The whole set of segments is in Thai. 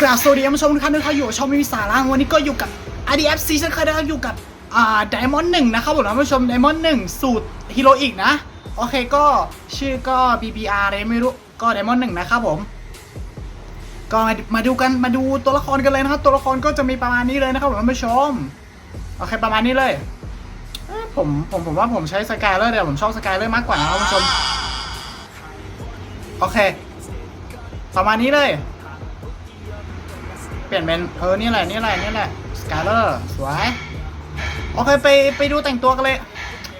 กราบสวัสดีท่านผู้ชมทุกท่านที่อยู่ช่องมิวิสาระวันนี้ก็อยู่กับ RDF ซีซั่นเคยนะครับอยู่กับอ่าไดมอนด์หนึ่งนะครับผมท่านผู้ชมไดมอนด์หนึ่งสูตรฮีโร่อีกนะ โอเคก็ชื่อก็ BBR อะไรไม่รู้ก็ไดมอนด์หนึ่งนะครับผม ก็มามาดูกันมาดูตัวละครกันเลยนะครับ ตัวละครก็จะมีประมาณนี้เลยนะครับผมท่านผู้ชมโอเคประมาณนี้เลยเอ้ยผมผมผมว่าผมใช้สกายเลอร์เดี๋ยวผมชอบสกายเลอร์มากกว่านะครับท่านผู้ชมโอเค ประมาณนี้เลย เปลี่ยนเป็นเออนี่แหละนี่แหละนี่แหละสกาเลอร์สวยโอเคไปไปดูแต่งตัวกันเลย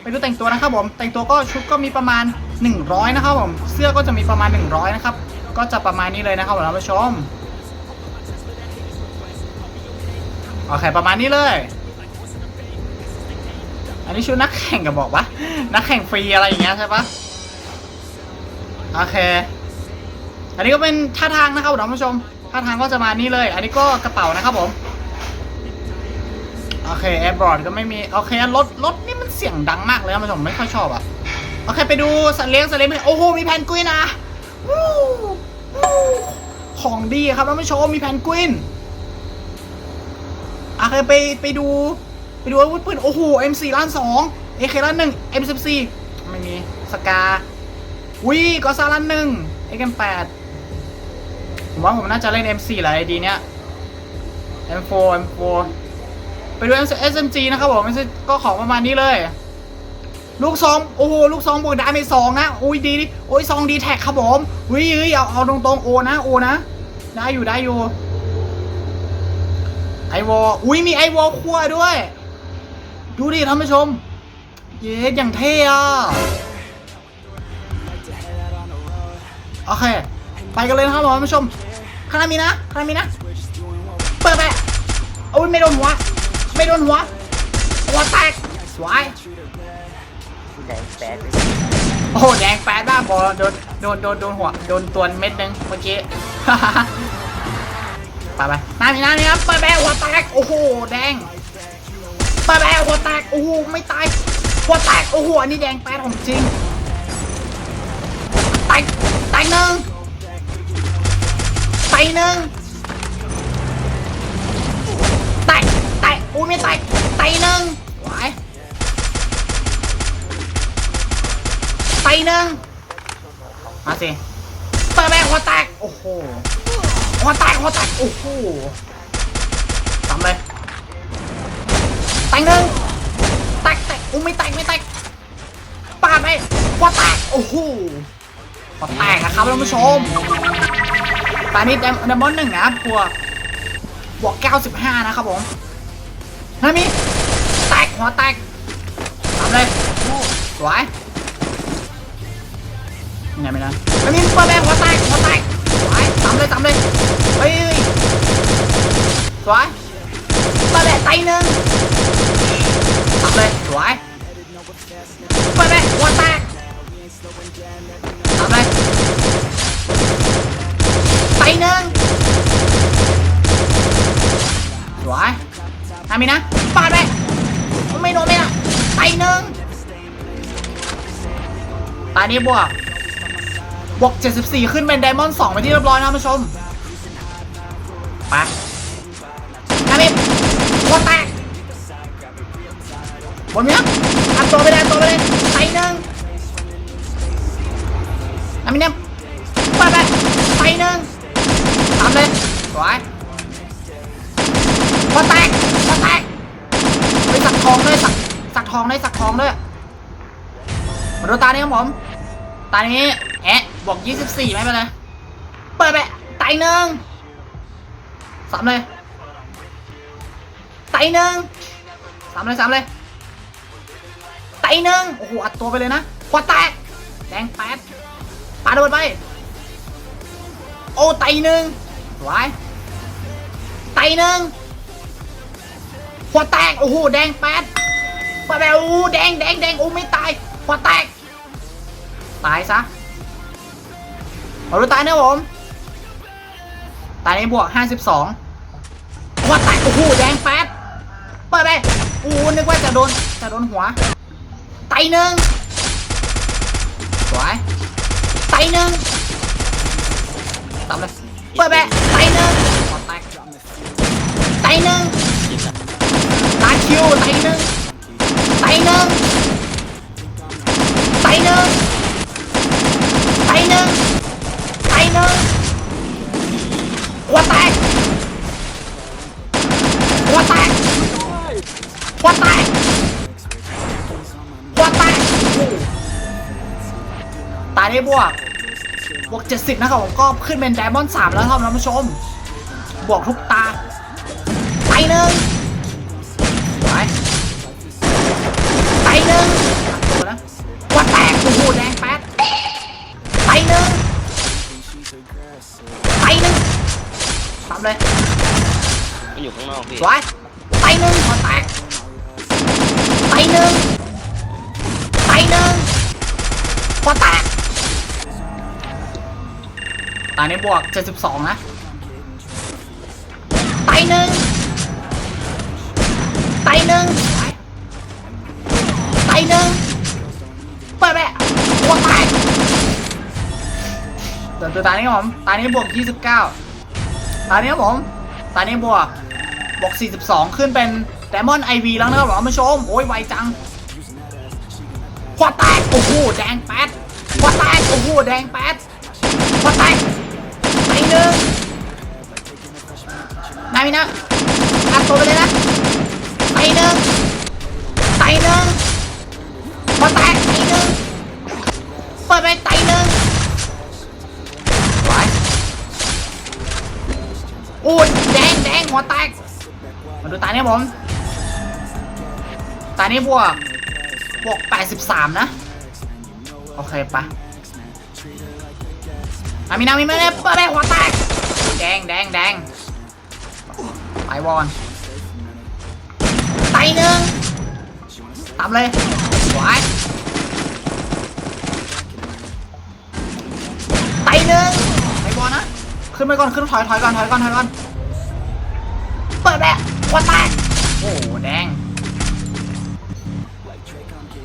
ไปดูแต่งตัวนะครับผม แต่งตัวก็ชุดก็มีประมาณ 100 นะครับผม เสื้อก็จะมีประมาณ 100 นะครับ ก็จะประมาณนี้เลยนะครับผมท่านผู้ชมโอเคประมาณนี้เลย อันนี้ชุดนักแข่งกับบอกปะนักแข่งฟรีอะไรอย่างเงี้ยใช่ปะโอเค อันนี้ก็เป็นท่าทางนะครับท่านผู้ชม ท่าทางก็จะมานี่เลย อันนี้ก็กระเป๋านะครับผม โอเคแอร์บอร์ดก็ไม่มี โอเครถรถนี่มันเสียงดังมากเลยท่านผู้ชมไม่ค่อยชอบอะ โอเคไปดูสัตว์เลี้ยงสัตว์เลี้ยงโอ้โหมีแพนกวินนะวู้วู้ของดีครับท่านผู้ชมมีแพนกวินโอเคไปไปดูไปดูอาวุธปืนโอ้โห M4 ล้านสอง AK ล้านหนึ่ง M14 ไม่มีสกาวิก็ซาล้านหนึ่ง XM8 ผมว่าผมน่าจะเล่น M4 หลายดีเนี้ย M4 M4 ไปดู SMG นะครับผมก็ของประมาณนี้เลย ลูกซองโอ้โหลูกซองบวกดาเมจสองนะโอ้ยดีโอ้ยซองดีแท็กครับผมวิเฮ้ยเอาเอาตรงๆโอนะโอนะได้อยู่ได้อยู่ไอวอลอุ้ยมีไอวอลคั่วด้วย ดูดิท่านผู้ชม เย้อย่างเท่อะโอเค ไปกันเลยนะครับท่านผู้ชม ข้างหน้ามีนะข้างหน้ามีนะ เปิดไปโอ้ยไม่โดนหัว ไม่โดนหัว หัวแตกสวยแดงแปดโอ้โหแดงแปดบ้าบอโดนโดนโดนโดนหัว โดนตัวเม็ดนึงเมื่อกี้ไปไปน้ำมีน้ำมีน้ำเปิดแบหัวแตกโอ้โหแดงเปิดแบหัวแตกโอ้โหไม่ตายหัวแตกโอ้โหอันนี้แดงแปดของจริงแตกแตกหนึ่ง แตกหนึ่งแตกแตกอุ้ยไม่แตกแตกหนึ่งไหวแตกหนึ่งมาสิเปิดแบหัวแตกโอ้โหหัวแตกหัวแตกโอ้โหทำเลยแตกหนึ่งแตกแตกอู้ไม่แตกไม่แตกปาดไปหัวแตกโอ้โหหัวแตกนะครับท่านผู้ชม ตอนนี้เดมเดมอนหนึ่งนะครับวกบวก95 นะครับผมนามีแตกหัวแตกทำเลยสวยยังไงไม่ได้นามีเปิดแบงหัวแตกหัวแตกสวยทำเลยทำเลยเฮ้ยสวยเปิดแบงไตหนึ่งทำเลยสวยเปิดเลยหัวแตกามีนะปาดไปไม่โดนไม่ละไปหนึ่งตานนี้บวกบวก 74 ขึ้นเป็นไดมอนด์2ไปที่เรียบร้อยนะผู้ชมไปทำอีกหัวแตกบนเนี้ยอัดตัวไปเลยอัดตัวไปเลย สักทองด้วยสักทองด้วยมาดูตานี้ครับผม ตานี้แอะบวก 24ไม่เป็นไรเปิดไปไตหนึ่งสามเลยไตหนึ่งสามเลยสามเลยไตหนึ่งโอ้โหอัดตัวไปเลยนะหัวแตกแดงแป๊ดปาโดนไป โอ้ไตหนึ่งสวยไตหนึ่งหัวแตกโอ้โหแดงแป๊ด ไปแบบโอ้แดงแดงแดงโอ้ไม่ตายหัวแตก ตายซะเอาดูตายนะผม ตายในบวก52หัวแตกโอ้โหแดงแป๊ดเปิดไปโอ้นึกว่าจะโดนจะโดนหัวไตหนึ่งสวยไตหนึ่งตามเลยเปิดแบะไตหนึ่งขอแตหนึ่งตายคิวตายหนึ่ง หนึ่งตายหนึ่งตายหนึ่งตายหนึ่งหัวแตกหัวแตกหัวแตกหัวแตกตายได้บวกบวก 70 นะครับผมก็ขึ้นเป็นไดมอนด์3แล้วครับท่านผู้ชม บวกทุกตา ไปหนึ่ง ข้างนอกพี่สวยไปหนึ่งหัวแตกไปหนึ่งไปหนึ่งหัวแตกตอนนี้บวก 72 นะไปหนึ่งไปหนึ่งไปหนึ่งเปิดแม่หัวแตกเดี๋ยวตัวตานี้ครับผมตานี้บวก 29ตานี้ครับผมตานี้บวก บวก42 ขึ้นเป็นแดมอนด์ไอวีแล้วนะครับผมท่านผู้ชม โอ้ยไวจังขวาแตกโอ้โหแดงแปดขวาแตกโอ้โหแดงแปดขวาแตกไปหนึ่งนายมินะอัดตัวไปเลยนะ ผมตานี้บวก บวก 83 นะ โอเคปะอามีนามีไม่ได้เปิดไปหัวแตก แดงแดงแดงไปวอนไตหนึ่งตามเลยไหวไตหนึ่งไปวอนนะ ขึ้นไปก่อน ขึ้นถอยถอยก่อน ถอยก่อน ถอยก่อน เปิดแบบหั วแตกโอ้แดง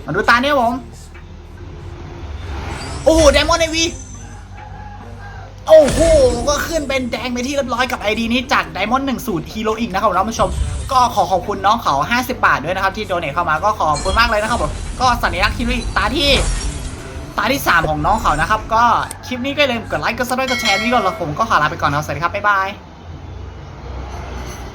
มาดูตาเนี่ยผม โอ้โหไดมอนด์ไอวี โอ้โห ก็ขึ้นเป็นแดงไปที่เรียบร้อยกับไอดีนี้จากไดมอนด์หนึ่งสูตรฮีโร่อีกนะครับท่านผู้ชม ก็ขอขอบคุณน้องเขา 50 บาทด้วยนะครับ ที่โดเนทเข้ามาก็ขอบคุณมากเลยนะครับผม ก็สัญลักษณ์ฮีโร่อีกตาที่ตาที่ 3 ของน้องเขานะครับ ก็คลิปนี้ก็อย่าลืมกดไลค์ กดซับสไครต์กดแชร์นี่ก่อนแล้วผมก็ขอลาไปก่อนนะครับสวัสดีครับ บ๊ายบาย